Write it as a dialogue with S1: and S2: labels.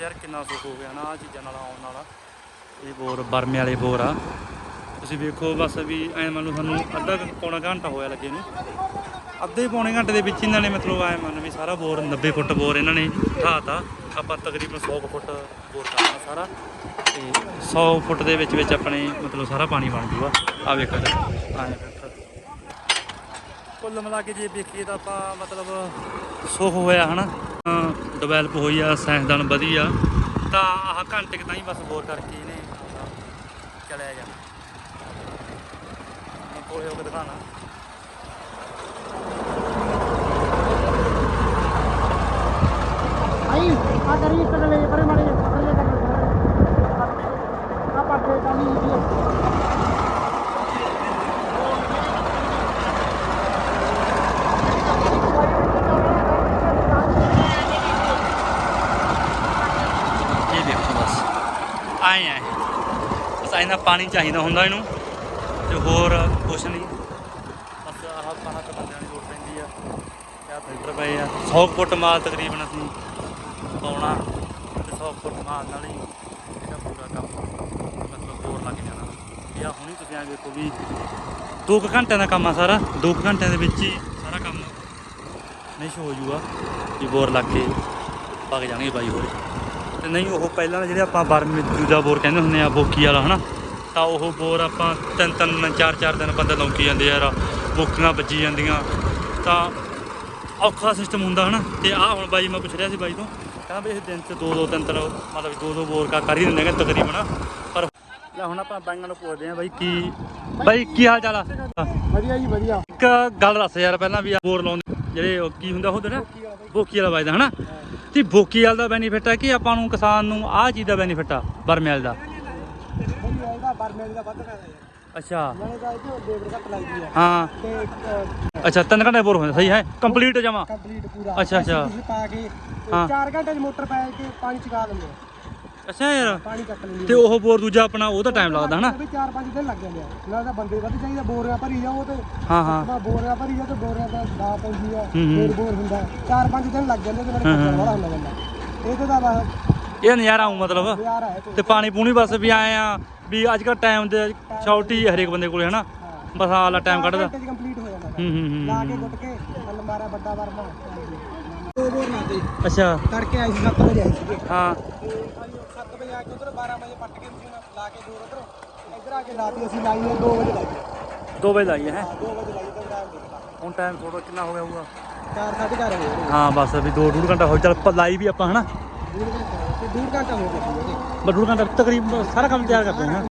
S1: ਯਾਰ ਕਿੰਨਾ ਸੁੱਖ ਹੋ ਗਿਆ ਨਾ ਆ ਚੀਜ਼ਾਂ ਨਾਲ ਆਉਣ ਨਾਲ। ਇਹ ਬੋਰ ਬਰਮੇ ਵਾਲੇ ਬੋਰ ਆ। ਤੁਸੀਂ ਵੇਖੋ ਬਸ ਵੀ ਐ ਮੰਨ ਲਓ ਸਾਨੂੰ ਅੱਧਾ ਕੁ ਪੌਣਾ ਘੰਟਾ ਹੋਇਆ ਲੱਗੇ ਨੂੰ। ਅੱਧੇ ਪੌਣੇ ਘੰਟੇ ਦੇ ਵਿੱਚ ਇਹਨਾਂ ਨੇ ਮਤਲਬ ਐ ਮੰਨ ਵੀ ਸਾਰਾ ਬੋਰ 90 ਫੁੱਟ ਬੋਰ ਇਹਨਾਂ ਨੇ ਢਾਤਾ ਆਪਾਂ ਤਕਰੀਬਨ 100 ਕੁ ਫੁੱਟ ਬੋਰ ਕਰਨਾ ਸਾਰਾ। ਤੇ 100 ਫੁੱਟ ਦੇ ਵਿੱਚ ਵਿੱਚ ਆਪਣੇ ਮਤਲਬ ਸਾਰਾ ਪਾਣੀ ਬਣ ਜੂਗਾ। ਆ ਵੇਖੋ ਐ ਕੁੱਲ ਮਿਲਾ ਕੇ ਜੇ ਵੇਖੀਏ ਤਾਂ ਆਪਾਂ ਮਤਲਬ ਸੁੱਖ ਹੋਇਆ ਹਨਾ। ਡਿਵੈਲਪ ਹੋਈ ਆ ਸਾਇੰਸਦਾਨ ਵਧੀਆ। ਤਾਂ ਆਹ ਘੰਟੇ ਕੁ ਤਾਈਂ ਬਸ ਬੋਰ ਕਰਕੇ ਇਹਨੇ ਚਲਿਆ ਜਾਣਾ। ਮੈਂ ਕੋਲੇ ਹੋ ਕੇ ਦਿਖਾਣਾ
S2: ਆਈ, ਆ ਕਰੀ ਕਡਲੇ ਪਰੇ ਮਾੜੇ ਕਡਲੇ ਕਡਲੇ ਆ ਪਾਟੇ ਕਾਲੀ ਜੀ
S1: ਇਹ ਦੇਖੋ ਬਸ ਆਏ ਆਏ ਬਸ ਇਹਨਾਂ ਪਾਣੀ ਚਾਹੀਦਾ ਹੁੰਦਾ ਇਹਨੂੰ, ਤੇ ਹੋਰ ਕੁਛ ਨਹੀਂ। ਬਸ ਆਹ ਪਾਣਾ ਤਾਂ ਦੀ ਲੋੜ ਪੈਂਦੀ ਆ। ਕਿਆ ਫਿਲਟਰ ਪਏ ਆ। 100 ਫੁੱਟ ਮਾਲ ਤਕਰੀਬਨ ਅਸੀਂ ਪਾਉਣਾ, ਤੇ 100 ਫੁੱਟ ਮਾਲ ਨਾਲ ਹੀ ਇਹਦਾ ਪੂਰਾ ਕੰਮ ਮਤਲਬ ਹੋਰ ਲੱਗ ਜਾਣਾ। ਇਹ ਆ ਹੁਣੀ ਤੁਸੀਂ ਆ ਵੇਖੋ ਵੀ 2 ਘੰਟਿਆਂ ਦਾ ਕੰਮ ਆ ਸਾਰਾ। 2 ਘੰਟਿਆਂ ਦੇ ਵਿੱਚ ਹੀ ਸਾਰਾ ਕੰਮ ਨਹੀਂ ਹੋ ਜੂਗਾ, ਵੀ ਬੋਰ ਲੱਗ ਕੇ ਪੱਕ ਜਾਣਗੇ ਬਾਈ ਹੋਰ। ਤੇ ਨਹੀਂ, ਉਹ ਪਹਿਲਾਂ ਜਿਹੜੇ ਆਪਾਂ ਬਰਮੀ ਦੂਜਾ ਬੋਰ ਕਹਿੰਦੇ ਹੁੰਦੇ ਆ, ਬੋਕੀ ਵਾਲਾ, ਹਨਾ? ਤਾਂ ਉਹ ਬੋਰ ਆਪਾਂ ਤਿੰਨ ਤਿੰਨ ਚਾਰ ਚਾਰ ਦਿਨ ਬੰਦੇ ਲੌਂਕੀ ਜਾਂਦੇ ਯਾਰ, ਬੋਕੀਆਂ ਵੱਜੀ ਜਾਂਦੀਆਂ। ਤਾਂ ਔਖਾ ਸਿਸਟਮ ਹੁੰਦਾ, ਹਨਾ? ਤੇ ਆਹ ਹੁਣ ਬਾਈ, ਮੈਂ ਪੁੱਛ ਰਿਹਾ ਸੀ ਬਾਈ ਤੋਂ, ਕਹਿੰਦਾ ਵੀ ਇਹ ਦਿਨ 'ਚ ਦੋ ਦੋ, ਤਿੰਨ ਤਿੰਨ, ਮਤਲਬ ਦੋ ਦੋ ਬੋਰ ਕਰ ਹੀ ਦਿੰਦੇ ਨੇ ਤਕਰੀਬਨ। ਲੈ ਹੁਣ ਆਪਾਂ ਬਾਈਆਂ ਨੂੰ ਪੁੱਛਦੇ ਆ ਬਾਈ ਕੀ ਬਾਈ ਕੀ ਹਾਲ ਚਾਲ ਆ?
S2: ਵਧੀਆ ਜੀ ਵਧੀਆ।
S1: ਇੱਕ ਗੱਲ ਦੱਸ ਯਾਰ ਪਹਿਲਾਂ ਵੀ ਬੋਰ ਲਾਉਂਦੇ ਜਿਹੜੇ ਉਹ ਕੀ ਹੁੰਦਾ ਉਹਦੇ ਨਾ ਬੋਕੀ ਵਾਲਾ ਵੱਜਦਾ ਹਨਾ? ਤੇ ਬੋਕੀ ਵਾਲ ਦਾ ਬੈਨੀਫਿਟ ਹੈ ਕਿ ਆਪਾਂ ਨੂੰ ਕਿਸਾਨ ਨੂੰ ਆਹ ਚੀਜ਼ ਦਾ ਬੈਨੀਫਿਟ ਆ ਬਰਮੇਲ ਦਾ।
S2: ਵਧੀਆ ਇਹਦਾ ਬਰਮੇਲ ਦਾ ਵੱਧ ਹੈ
S1: ਅੱਛਾ।
S2: ਦਾ ਹੈ
S1: ਹਾਂ।
S2: ਤੇ
S1: ਅੱਛਾ ਤਿੰਨ ਘੰਟੇ ਬੋਰ ਹੁੰਦਾ ਸਹੀ ਹੈ? ਕੰਪਲੀਟ ਜਮਾ।
S2: ਕੰਪਲੀਟ ਪੂਰਾ।
S1: ਅੱਛਾ, ਅੱਛਾ।
S2: ਪਾ ਕੇ
S1: ਹਾਂ।
S2: 4 ਘੰਟੇ ਚ ਮੋਟਰ ਪਾ ਕੇ ਪਾਣੀ ਚਗਾ ਦਿੰਦੇ ਆ।
S1: ਅੱਛਾ ਯਾਰ।
S2: ਪਾਣੀ ਚੱਕ ਲੈਂਦੇ
S1: ਤੇ ਉਹ ਬੋਰ ਦੂਜਾ ਆਪਣਾ ਉਹਦਾ ਟਾਈਮ ਲੱਗਦਾ ਹਨਾ?
S2: ਵੀ 4-5 ਦਿਨ ਲੱਗ ਜਾਂਦੇ ਆ। ਨਾਲ ਤਾਂ ਬੰਦੇ ਵੱਧ ਚਾਹੀਦਾ ਬੋਰੀਆਂ ਭਰੀ ਜਾਓ ਤੇ
S1: ਹਾਂ ਹਾਂ।
S2: ਆਪਾਂ ਬੋਰੀਆਂ ਭਰੀ ਜਾ ਤੇ ਬੋਰੀਆਂ ਦਾ ਦਾ ਪੈਂਦੀ ਆ
S1: ਹੂੰ, ਹੂੰ।
S2: ਫੇਰ ਬੋਰ ਹੁੰਦਾ। 4-5 ਦਿਨ ਲੱਗ ਜਾਂਦੇ ਤੇ ਨਾਲ
S1: ਹਾਂ, ਹਾਂ।
S2: ਖੱਜਲ ਵਾਲਾ ਹੁੰਦਾ ਬੰਦਾ। ਇਹ ਤੇ ਦਾ ਬਸ
S1: ਇਹ ਨਜ਼ਾਰਾ ਆਉਂ ਮਤਲਬ।
S2: ਯਾਰ ਹੈ ਤੇ
S1: ਤੇ ਪਾਣੀ ਪੂਣੀ ਬਸ ਵੀ ਆਏ ਆ ਵੀ ਅੱਜ ਕੱਲ ਟਾਈਮ ਦੇ ਸ਼ਾਰਟੀ ਹਰੇਕ ਬੰਦੇ ਕੋਲੇ ਹਨਾ। ਬਸ ਆਲਾ ਟਾਈਮ ਕੱਢਦਾ।
S2: ਕੰਪਲੀਟ ਹੋ ਜਾਂਦਾ
S1: ਹੂੰ ਹੂੰ ਹੂੰ,
S2: ਲਾ ਕੇ ਗੁੱਟ ਕੇ ਮੱਲ ਮਾਰਾ ਵੱਡਾ ਵਰਮਾ। ਦੋ ਬੋਰ ਨਾ ਤੇ
S1: ਅੱਛਾ।
S2: ਤੜਕੇ ਆਈ ਸੀ 7 ਵਜੇ ਆਈ ਸੀਗੇ।
S1: ਹਾਂ।
S2: ਤੇ ਅਸੀਂ 7 ਵਜੇ ਆ ਕੇ ਉਧਰ 12 ਵਜੇ ਪੱਟ ਕੇ ਮਸ਼ੀਨ ਲਾ ਕੇ ਦੂਰ ਉਧਰ। ਇੱਧਰ ਆ ਕੇ ਰਾਤੀ ਅਸੀਂ ਲਾਈ ਨੇ 2 ਵਜੇ ਲਾਈ
S1: 2 ਵਜੇ ਲਾਈ ਹੈ?
S2: 2 ਵਜੇ ਲਾਈ ਤਾਂ ਟਾਈਮ ਦੇਖਦਾ
S1: ਹੁਣ ਟਾਈਮ ਥੋੜਾ ਕਿੰਨਾ ਹੋ ਗਿਆ ਹੋਊਗਾ?
S2: 4 ਸਾਢੇ ਚਾਰ ਹੋ
S1: ਬਸ ਵੀ 2 ਡੂਢ ਘੰਟਾ ਹੋ ਚੱਲ ਆਪਾਂ ਲਾਈ ਵੀ ਆਪਾਂ ਹਨਾ?
S2: ਹੋ ਗਿਆ।
S1: ਬਸ ਘੰਟਾ ਤਕਰੀਬਨ ਸਾਰਾ ਕੰਮ ਤਿਆਰ ਕਰਦੇ ਹਾਂ?